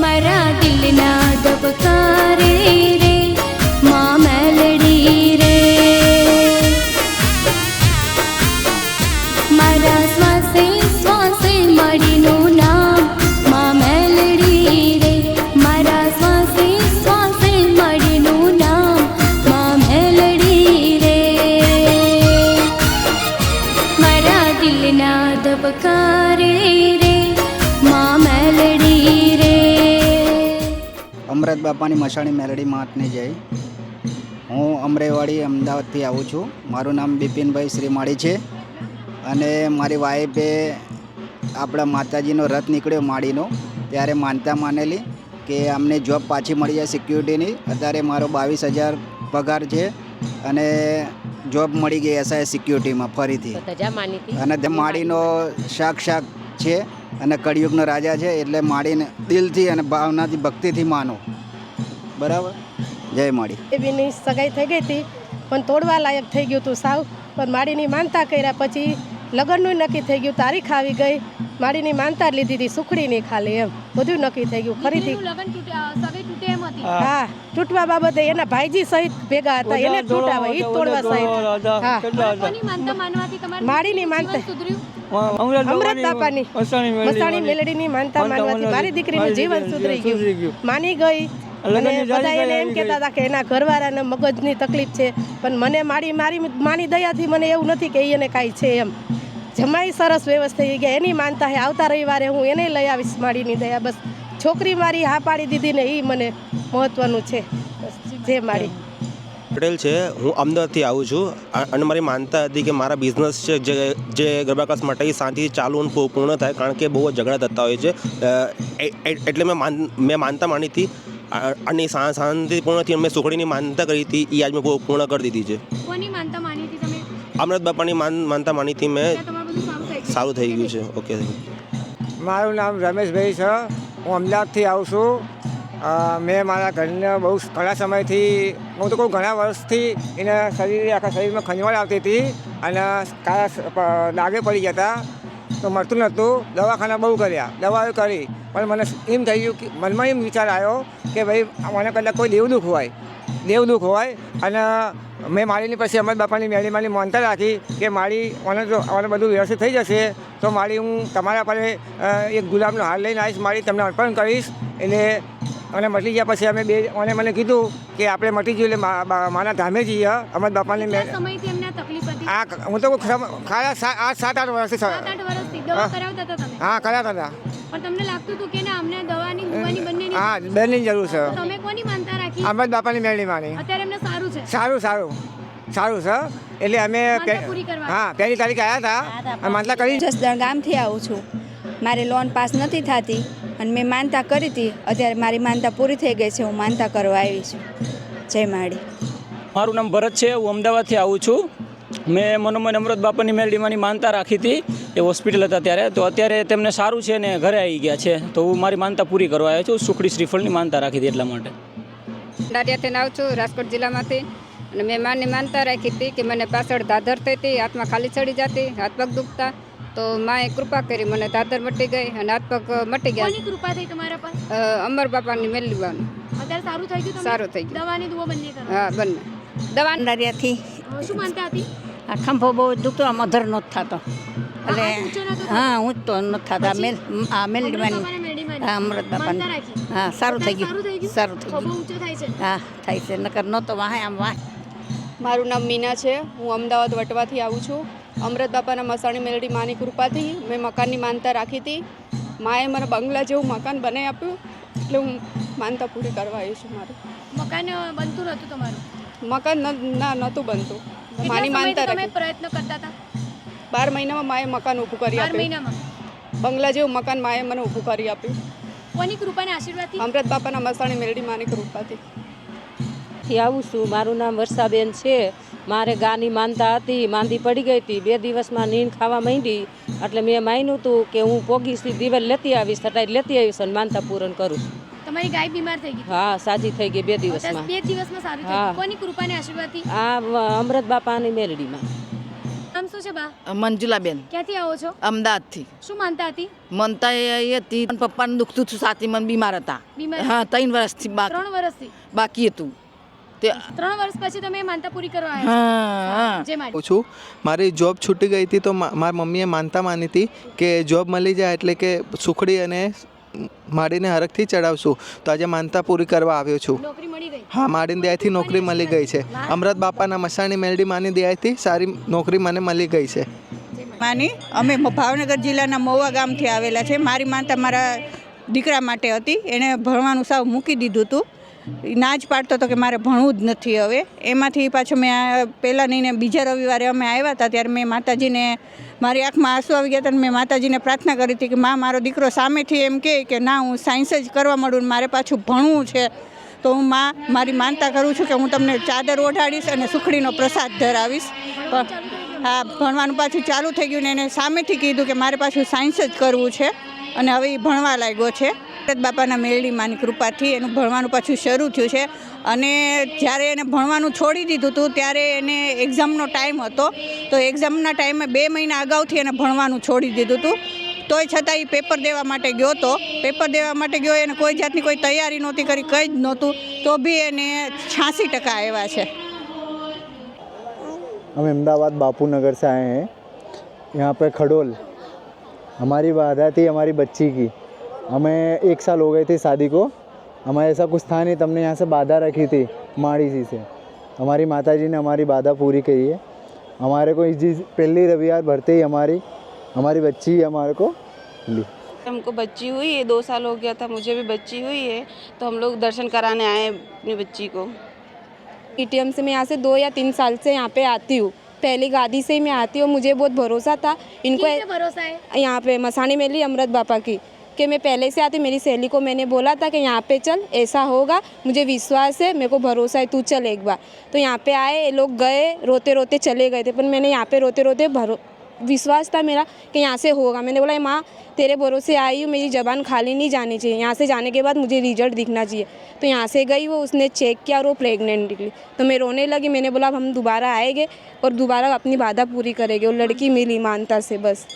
મારા દિલના અમરત બાપાની મસાણી મેલડી માતને જય હું અમરેવાડી અમદાવાદથી આવું છું. મારું નામ બિપિનભાઈ શ્રીમાળી છે. અને મારી વાઈફે આપણા માતાજીનો રથ નીકળ્યો માળીનો. ત્યારે માનતા માનેલી કે અમને જોબ પાછી મળી જાય સિક્યુરિટીની. અત્યારે મારો બાવીસ હજાર પગાર છે અને જોબ મળી ગઈ એસઆઈ સિક્યુરિટીમાં ફરીથી. અને તે માળીનો શાક શાક છે અને કળિયુગનો રાજા છે એટલે માળીને દિલથી અને ભાવનાથી ભક્તિથી માનો. બરાબર? જય માળી. બેબીની સગાઈ થઈ ગઈ હતી પણ તોડવા લાયક થઈ ગયું હતું સાવ. પણ માડીની માનતા કર્યા પછી લગ્નનું નક્કી થઈ ગયું તારીખ આવી ગઈ. માડીની માનતા લીધી હતી સુખડીની ખાલી એમ. બધું નક્કી થઈ ગયું. ફરીથી લગન તૂટ્યા સવે તૂટે એમ હતી. હા તૂટવા બાબતે એના ભાઈજી સહિત ભેગા હતા એને તૂટાવા એ તોડવા સહિત હા. માળીની માનતા માડીની માનતા. જીવન અમૃત બાપાની મસાણી મેલડીની માનતા માનવાથી મારી દીકરીનું જીવન સુધરી ગયું. માની ગઈ અને બધા એને એમ કહેતા હતા કે એના ઘરવાળાને મગજની તકલીફ છે પણ મને મારી મારી માની દયાથી મને એવું નથી કે એને કાંઈ છે એમ. જમાઈ સરસ વ્યવસ્થા થઈ ગયા એની માનતા હે આવતા રવિવારે હું એને લઈ આવીશ માડીની દયા. બસ છોકરી મારી હા પાડી દીધી ને એ મને મહત્વનું છે. જે મારી. પટેલ છે હું અમદાવાદથી આવું છું. અને મારી માનતા હતી કે મારા બિઝનેસ છે જે જે ગરબા ક્લાસ માટે એ શાંતિથી ચાલુ અને પૂર્ણ થાય કારણ કે બહુ જ ઝઘડા થતા હોય છે. એટલે મેં માન મેં માનતા માની હતી. અને એ શા- શાંતિપૂર્ણ હતી મેં સુખડીની માનતા કરી હતી એ આજ મેં પૂર્ણ કરી દીધી છે. કોની માનતા માની હતી તમે? અમૃત બાપાની માન માનતા માની હતી મેં સારું થઈ ગયું. છે. ઓકે મારું નામ રમેશભાઈ છે. હું અમદાવાદથી આવું છું. મેં મારા ઘરને બહુ ઘણા સમયથી હું તો કહું ઘણા વર્ષથી એના શરીરે આખા શરીરમાં ખંજવાળ આવતી હતી અને કાળા દાગે પડી ગયા હતા. તો મળતું નહોતું. દવાખાના બહુ કર્યા. દવાઓ કરી. પણ મને એમ થઈ ગયું કે મનમાં એમ વિચાર આવ્યો કે ભાઈ મને કદાચ કોઈ દેવદુખ હોય. દેવદુખ હોય અને મેં માળીની પછી અમર બાપાની મેળી મારી માનતા રાખી કે મારી મને જો મને બધું વ્યવસ્થિત થઈ જશે તો મારી હું તમારા પર એક ગુલાબનો હાર લઈને આવીશ માળી તમને અર્પણ કરીશ. એટલે અને મટી ગયા પછી અમે બે મને મને કીધું કે આપણે મટી જઈએ એટલે મા- બા- ધામે જઈએ. અમર બાપાની મેળી આ હું તો ખાયા ખારા આ સાત આઠ વર્ષથી સાત આઠ વર્ષથી દવા કરાવતા હતા તમે? હા કર્યા હતા. પણ તમને લાગતું હતું કે ના અમને દવાની દવાની બંનેની હા બેનની જરૂર છે. તમે કોની માનતા રાખી? અમે બાપાની મેળી માની. અત્યારે એમને સારું છે? સારું સારું. સારું છે એટલે અમે. હા પહેલી તારીખે આવ્યા હતા. અને માનતા કરી જસદણ ગામથી આવું છું. મારે લોન પાસ નથી થતી અને મેં માનતા કરી હતી. અત્યારે મારી માનતા પૂરી થઈ ગઈ છે. હું માનતા કરવા આવી છું. જય માળી. મારું નામ ભરત છે. હું અમદાવાદથી આવું છું. મેં મનોમન અમૃત બાપાની મેલડીમાંની માનતા રાખી હતી એ હોસ્પિટલ હતા ત્યારે. તો અત્યારે તેમને સારું છે ને ઘરે આવી ગયા છે. તો હું મારી માનતા પૂરી કરવા આવ્યો છું. સુખડી શ્રીફળની માનતા રાખી હતી એટલા માટે. દારિયાથી આવું છું રાજકોટ જિલ્લામાંથી. અને મેં માની માનતા રાખી હતી કે મને પાછળ દાદર થઈ હતી હાથમાં ખાલી ચડી જતી હાથ પગ દુખતા. તો માએ કૃપા કરી મને દાદર મટી ગઈ અને હાથ પગ મટી ગયા. કોની કૃપા થઈ તમારા પર? અમર બાપાની મેલવાનું અત્યારે સારું થઈ ગયું સારું થઈ ગયું. દવાની દુઓ બંને હા બંને. દવા દારિયાથી શું માનતા હતી? આ ખંભો બહુ દુખતો આ મધર નહોતો થતો. એટલે? હા હું તો નથી થતા. મેલ આ મેરડીમાંની. હા અમૃત બાપાની હા સારું થઈ ગયું. સારું થઈ ગયું? થાય હા થાય છે. નકર નહોતો વાહે આમ વાહ. મારું નામ મીના છે. હું અમદાવાદ વટવાથી આવું છું. અમૃત બાપાના મસાણી મેલડી માની કૃપાથી મેં મકાનની માનતા રાખી હતી. માએ મને બંગલા જેવું મકાન બનાવી આપ્યું. એટલે હું માનતા પૂરી કરવા આવી છું મારું. મકાન બનતું નહોતું તમારું? મકાન ના નહોતું બનતું. કેટલા માની માનતા તમે રાખી. પ્રયત્ન કરતા હતા? બાર મહિનામાં માએ મકાન ઊભું કરી બાર આપ્યું. મહિનામાં? બંગલા જેવું મકાન માએ મને ઊભું કરી આપ્યું. કોની કૃપાને આશીર્વાદથી અમૃત બાપાના મસાણી મેલડી માની કૃપાથી. થી આવું છું. મારું નામ વર્ષાબેન છે. મારે ગાની માનતા હતી માંદી પડી ગઈ હતી. બે દિવસમાં નીંદ ખાવા માંડી. એટલે મેં માન્યું હતું કે હું પોગીસથી દિવેલ લેતી આવીશ તટાઈ લેતી આવીશ અને માનતા પૂરણ કરું તમારી ગાય બીમાર થઈ ગઈ? હા સાજી થઈ ગઈ બે દિવસમાં. બે દિવસમાં સારું. થયું કોની કૃપાને આશીર્વાદથી? આ અમૃત બાપાની મેલડીમાં. નામ શું શું છે બા? મંજુલાબેન. ક્યાંથી આવો છો? અમદાવાદથી. શું માનતા હતી? માનતા એ હતી પપ્પાને દુખતું હતું સાથી મન બીમાર હતા. હા ત્રણ વર્ષથી બાકી. ત્રણ વર્ષથી? બાકી હતું. તે ત્રણ વર્ષ પછી તમે માનતા પૂરી કરવા આવ્યા હા હા. છો. છું. મારી જોબ છૂટી ગઈ હતી તો મારી મમ્મીએ માનતા માની હતી કે જોબ મળી જાય એટલે કે સુખડી અને માડીને હરખથી ચડાવશું. તો આજે માનતા પૂરી કરવા આવ્યો છું. નોકરી મળી ગઈ? હા માડીને દયાથી નોકરી મળી ગઈ છે. અમૃત બાપાના મસાણી મેલડી માની દયાથી સારી નોકરી મને મળી ગઈ છે. માની અમે ભાવનગર જિલ્લાના મહુવા ગામથી આવેલા છે. મારી માનતા મારા દીકરા માટે હતી. એણે ભણવાનું સાવ મૂકી દીધું હતું. ના જ પાડતો હતો કે મારે ભણવું જ નથી હવે. એમાંથી પાછો મેં પહેલાં નહીં ને બીજા રવિવારે અમે આવ્યા હતા ત્યારે મેં માતાજીને મારી આંખમાં આંસુ આવી ગયા હતા અને મેં માતાજીને પ્રાર્થના કરી હતી કે મા મારો દીકરો સામેથી એમ કહે કે ના હું સાયન્સ જ કરવા ને મારે પાછું ભણવું છે. તો હું માં મારી માનતા કરું છું કે હું તમને ચાદર ઓઢાડીશ અને સુખડીનો પ્રસાદ ધરાવીશ. પણ હા, ભણવાનું પાછું ચાલુ થઈ ગયું ને એને સામેથી કીધું કે મારે પાછું સાયન્સ જ કરવું છે અને હવે એ ભણવા લાગ્યો છે. બાપાના મેલડી માની કૃપાથી એનું ભણવાનું પાછું શરૂ થયું છે અને જ્યારે એને ભણવાનું છોડી દીધું હતું ત્યારે એને એક્ઝામનો ટાઈમ હતો તો એક્ઝામના ટાઈમે બે મહિના અગાઉથી એને ભણવાનું છોડી દીધું હતું તોય છતાં એ પેપર દેવા માટે ગયો તો પેપર દેવા માટે ગયો એને કોઈ જાતની કોઈ તૈયારી નહોતી કરી કંઈ જ નહોતું તો બી એને છ્યાસી ટકા આવ્યા છે हम अहमदाबाद बापू नगर से आए हैं यहाँ पे खडोल हमारी बाधा थी हमारी बच्ची की हमें एक साल हो गए थे शादी को। हमारे ऐसा कुछ था नहीं तुमने यहाँ से बाधा रखी थी माड़ी सी से। हमारी माता जी ने हमारी बाधा पूरी करी है। हमारे को इस जिस पहली रविवार भरते ही हमारी हमारी बच्ची ही हमारे को ली हमको बच्ची हुई है दो साल हो गया था मुझे भी बच्ची हुई है तो हम लोग दर्शन कराने आए अपनी बच्ची को। पीटीएम से मैं यहाँ से दो या तीन साल से यहाँ पे आती हूँ। पहली गादी से ही मैं आती हूँ मुझे बहुत भरोसा था। इनको भरोसा है? यहाँ पे मसानी मेली अमृत बापा की। कि मैं पहले से आती, मेरी सहेली को मैंने बोला था कि यहाँ पे चल, ऐसा होगा, मुझे विश्वास है, मेरे को भरोसा है, तू चल एक बार। तो यहाँ पे आए, ये लोग गए रोते रोते चले गए थे, पर मैंने यहाँ पे रोते रोते भरो, विश्वास था मेरा कि यहाँ से होगा। मैंने बोला माँ, तेरे भरोसे आई हूँ, मेरी ज़बान खाली नहीं जानी चाहिए, यहाँ से जाने के बाद मुझे रिज़ल्ट दिखना चाहिए। तो यहाँ से गई वो, उसने चेक किया और वो प्रेग्नेंट निकली। तो मैं रोने लगी, मैंने बोला, अब हम दोबारा आएँगे और दोबारा अपनी बाधा पूरी करेंगे और लड़की मिली मानता से, बस।